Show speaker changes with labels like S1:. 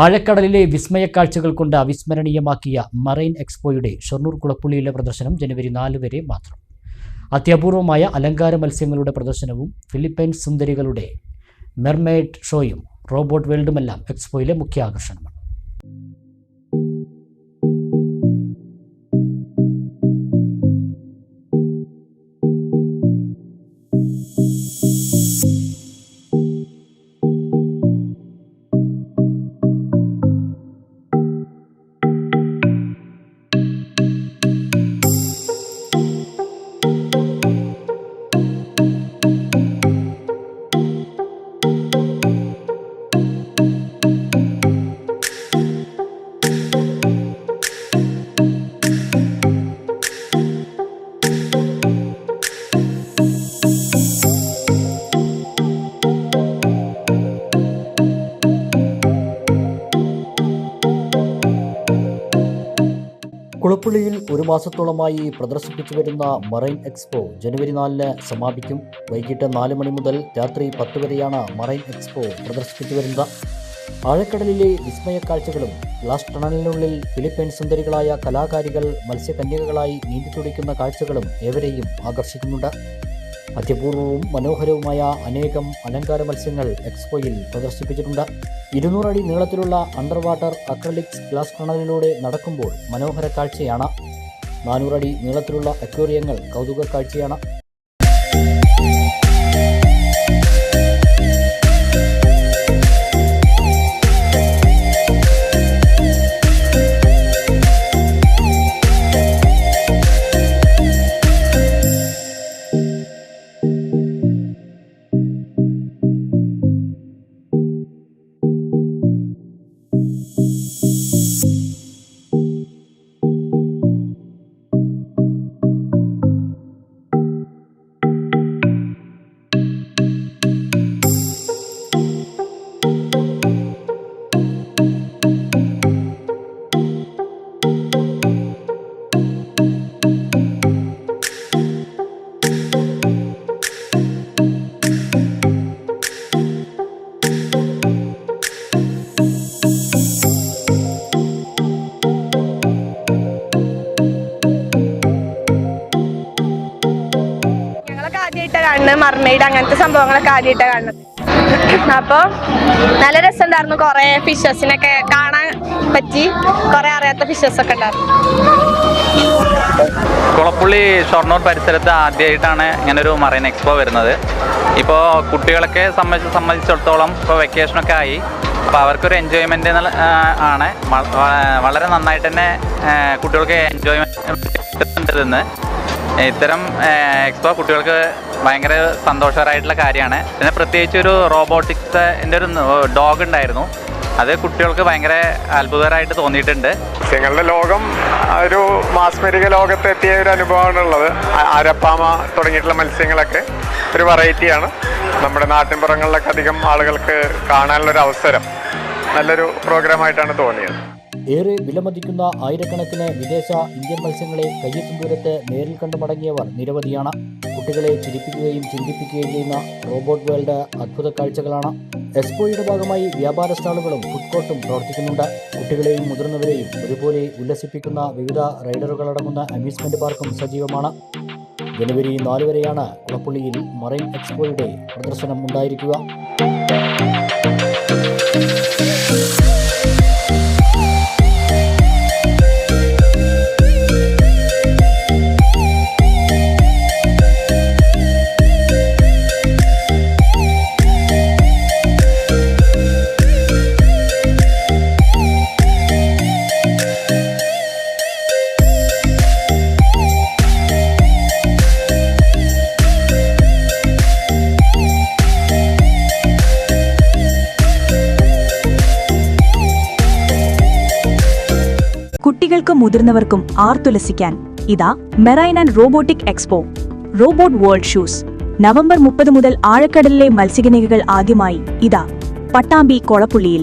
S1: ആഴക്കടലിലെ വിസ്മയക്കാഴ്ചകൾ കൊണ്ട് അവിസ്മരണീയമാക്കിയ മറൈൻ എക്സ്പോയുടെ ഷൊർണൂർ കുളപ്പുള്ളിയിലെ പ്രദർശനം ജനുവരി നാല് വരെ മാത്രം. അത്യപൂർവമായ അലങ്കാര മത്സ്യങ്ങളുടെ പ്രദർശനവും ഫിലിപ്പൈൻസ് സുന്ദരികളുടെ മെർമെയ്ഡ് ഷോയും റോബോട്ട് വേൾഡുമെല്ലാം എക്സ്പോയിലെ മുഖ്യ ആകർഷണമാണ് കുളപ്പുള്ളിയിൽ ഒരു മാസത്തോളമായി പ്രദർശിപ്പിച്ചു വരുന്ന മറൈൻ എക്സ്പോ ജനുവരി നാലിന് സമാപിക്കും. വൈകിട്ട് നാല് മണി മുതൽ രാത്രി പത്ത് വരെയാണ് മറൈൻ എക്സ്പോ പ്രദർശിപ്പിച്ചു വരുന്നത്. ആഴക്കടലിലെ വിസ്മയ കാഴ്ചകളും ഗ്ലാസ് ടണലിനുള്ളിൽ ഫിലിപ്പൈൻ സുന്ദരികളായ കലാകാരികൾ മത്സ്യകന്യകകളായി നീന്തിത്തുടിക്കുന്ന കാഴ്ചകളും ഏവരെയും ആകർഷിക്കുന്നുണ്ട്. അത്യപൂർവവും മനോഹരവുമായ അനേകം അലങ്കാര മത്സ്യങ്ങൾ എക്സ്പോയിൽ പ്രദർശിപ്പിച്ചിട്ടുണ്ട്. ഇരുന്നൂറടി നീളത്തിലുള്ള അണ്ടർ വാട്ടർ അക്രലിക്സ് ഗ്ലാസ് ടണലിലൂടെ നടക്കുമ്പോൾ മനോഹര കാഴ്ചയാണ്. നാനൂറടി നീളത്തിലുള്ള അക്വേറിയങ്ങൾ കൗതുക കാഴ്ചയാണ്.
S2: മർമെയ്ഡ് അങ്ങനത്തെ സംഭവങ്ങളൊക്കെ ആദ്യമായിട്ടാണ് കാണുന്നത്. അപ്പോൾ നല്ല രസമുണ്ടായിരുന്നു. കുറേ ഫിഷസിനൊക്കെ കാണാൻ പറ്റി. കുറേ അറിയാത്ത ഫിഷസ് ഒക്കെ ഉണ്ടായിരുന്നു.
S3: കുളപ്പുള്ളി ഷൊർണൂർ പരിസരത്ത് ആദ്യമായിട്ടാണ് ഇങ്ങനെ ഒരു മറൈൻ എക്സ്പോ വരുന്നത്. ഇപ്പോൾ കുട്ടികളൊക്കെ സംബന്ധിച്ച് സംബന്ധിച്ചിടത്തോളം ഇപ്പോൾ വെക്കേഷനൊക്കെ ആയി. അപ്പോൾ അവർക്കൊരു എൻജോയ്മെന്റ് ആണ്. വളരെ നന്നായിട്ട് തന്നെ കുട്ടികൾക്ക് എൻജോയ്മെന്റ് ഇത്തരം എക്സ്പോ കുട്ടികൾക്ക് ഭയങ്കര സന്തോഷകരമായിട്ടുള്ള കാര്യമാണ്. പിന്നെ പ്രത്യേകിച്ച് ഒരു റോബോട്ടിക്സ് എന്റെ ഒരു ഡോഗ് ഉണ്ടായിരുന്നു. അത് കുട്ടികൾക്ക് ഭയങ്കര അത്ഭുതകരമായിട്ട് തോന്നിയിട്ടുണ്ട്.
S4: ഞങ്ങളുടെ ലോകം ഒരു മാസ്മരിക ലോകത്ത് എത്തിയ ഒരു അനുഭവമാണ് ഉള്ളത്. അരപ്പാമ തുടങ്ങിയിട്ടുള്ള മത്സ്യങ്ങളൊക്കെ ഒരു വെറൈറ്റിയാണ് നമ്മുടെ നാട്ടിൻപുറങ്ങളിലൊക്കെ അധികം ആളുകൾക്ക് കാണാനുള്ള ഒരു അവസരം നല്ലൊരു പ്രോഗ്രാമായിട്ടാണ് തോന്നിയത്.
S1: ഏറെ വിലമതിക്കുന്ന ആയിരക്കണക്കിന് വിദേശ ഇന്ത്യൻ മത്സ്യങ്ങളെ കയ്യെത്തും ദൂരത്ത് നേരിൽ കണ്ടു മടങ്ങിയവർ നിരവധിയാണ്. കുട്ടികളെ ചിരിപ്പിക്കുകയും ചിന്തിപ്പിക്കുകയും ചെയ്യുന്ന റോബോട്ട് വേൾഡ് അത്ഭുത കാഴ്ചകളാണ്. എക്സ്പോയുടെ ഭാഗമായി വ്യാപാര സ്റ്റാളുകളും ഫുഡ് കോർട്ടും പ്രവർത്തിക്കുന്നുണ്ട്. കുട്ടികളെയും മുതിർന്നവരെയും ഒരുപോലെ ഉല്ലസിപ്പിക്കുന്ന വിവിധ റൈഡറുകളടങ്ങുന്ന അമ്യൂസ്മെന്റ് പാർക്കും സജീവമാണ്. ജനുവരി നാല് വരെയാണ് കുളപ്പുള്ളിയിൽ മറൈൻ എക്സ്പോയുടെ പ്രദർശനം ഉണ്ടായിരിക്കുക.
S5: കുട്ടികൾക്കും മുതിർന്നവർക്കും ആർത്തുലസിക്കാൻ ഇതാ marine and robotic expo. Robot world shoes. November മുപ്പത് മുതൽ ആഴക്കടലിലെ മത്സ്യകന്യകകൾ ആദ്യമായി ഇതാ പട്ടാമ്പി കൊളപ്പുള്ളിയിൽ.